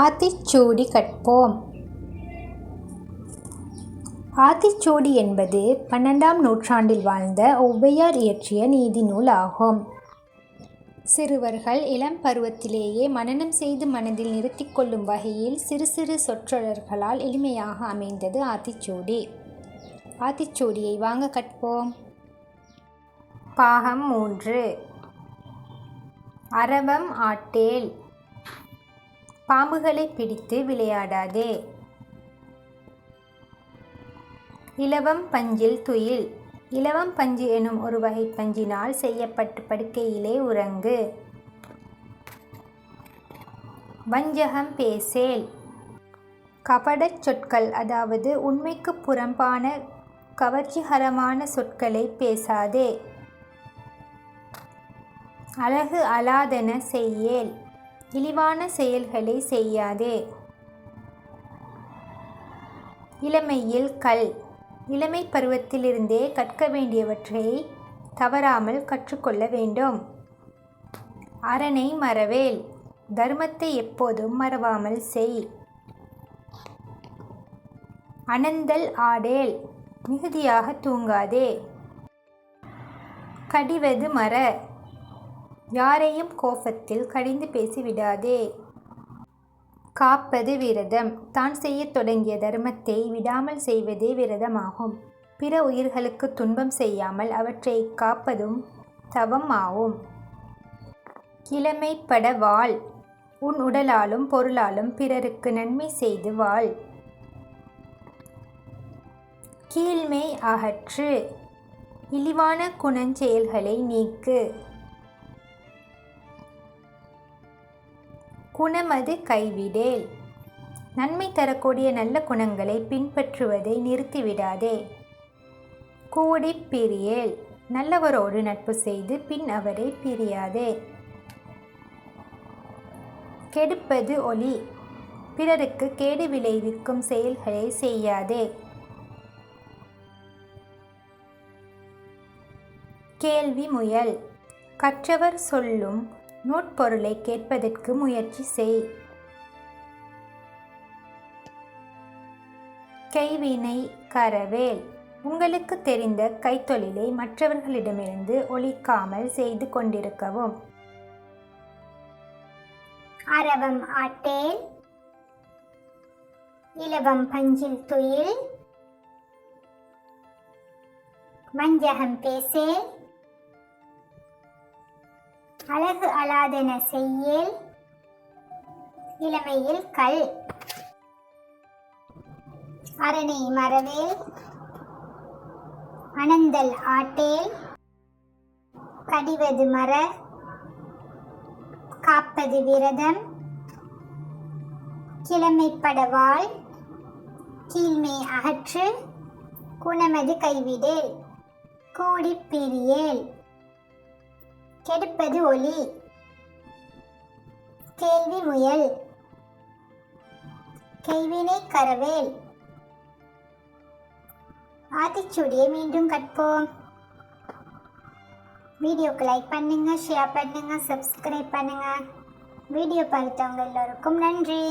ஆத்திச்சூடி கற்போம். ஆத்திச்சூடி என்பது பன்னெண்டாம் நூற்றாண்டில் வாழ்ந்த ஔவையார் இயற்றிய நீதி நூல் ஆகும். சிறுவர்கள் இளம் பருவத்திலேயே மனனம் செய்து மனதில் நிறுத்தி கொள்ளும் வகையில் சிறு சிறு சொற்றொடர்களால் எளிமையாக அமைந்தது ஆத்திச்சூடி. ஆத்திச்சூடியை வாங்க கற்போம். பாகம் மூன்று. அரவம் ஆட்டேல். பாம்புகளை பிடித்து விளையாடாதே. இலவம் பஞ்சில் துயில். இலவம் பஞ்சு எனும் ஒரு வகை பஞ்சினால் செய்யப்பட்டு படுக்கையிலே உறங்கு. வஞ்சகம் பேசேல். கபடச் சொற்கள் அதாவது உண்மைக்கு புறம்பான கவர்ச்சிகரமான சொற்களை பேசாதே. அழகு அலாதன செய்யேல். இழிவான செயல்களை செய்யாதே. இளமையில் கல். இளமை பருவத்திலிருந்தே கற்க வேண்டியவற்றை தவறாமல் கற்றுக்கொள்ள வேண்டும். அரணை மறவேல். தர்மத்தை எப்போதும் மறவாமல் செய். அனந்தல் ஆடேல். மிகுதியாக தூங்காதே. கடிவது மற. யாரையும் கோபத்தில் கடிந்து பேசிவிடாதே. காப்பது விரதம். தான் செய்யத் தொடங்கிய தர்மத்தை விடாமல் செய்வதே விரதமாகும். பிற உயிர்களுக்கு துன்பம் செய்யாமல் அவற்றை காப்பதும் தவம் ஆகும் கிழமைப்பட வாழ். உன் உடலாலும் பொருளாலும் பிறருக்கு நன்மை செய்து வாழ். கீழ்மை அகற்று. இழிவான குணஞ்செயல்களை நீக்கு. குணமது கைவிடேல். நன்மை தரக்கூடிய நல்ல குணங்களை பின்பற்றுவதை நிறுத்திவிடாதே. கூடி பிரியேல். நல்லவரோடு நட்பு செய்து பின் அவரை பிரியாதே. கெடுப்பது ஒளி பிறருக்கு கேடு விளைவிக்கும் செயல்களை செய்யாதே. கேள்வி முயல். கற்றவர் சொல்லும் நூற்பொருளை கேட்பதற்கு முயற்சி செய். கைவினை கரவேல். உங்களுக்கு தெரிந்த கைத்தொழிலை மற்றவர்களிடமிருந்து ஒழிக்காமல் செய்து கொண்டிருக்கவும். அரவம் ஆட்டேல். இலவம் பஞ்சில் துயில். வஞ்சகம் பேசேல். அழகு அலாதென செய்யேல் இளமையில் கல். அரணை மரவேல் அனந்தல் ஆட்டேல். கடிவது மர. காப்பது விரதம். கிழமைப்பட வாழ். கீழ்மை அகற்று. குணமது கைவிடேல். கூடிப்பிரியேல் கெடுப்பது ஒலி. கேள்வி முயல். கைவினை கரவேல். ஆத்திச்சூடியை மீண்டும் கற்போம். வீடியோக்கு லைக் பண்ணுங்க ஷேர் பண்ணுங்க சப்ஸ்கிரைப் பண்ணுங்க. வீடியோ பார்த்தவங்க எல்லோருக்கும் நன்றி.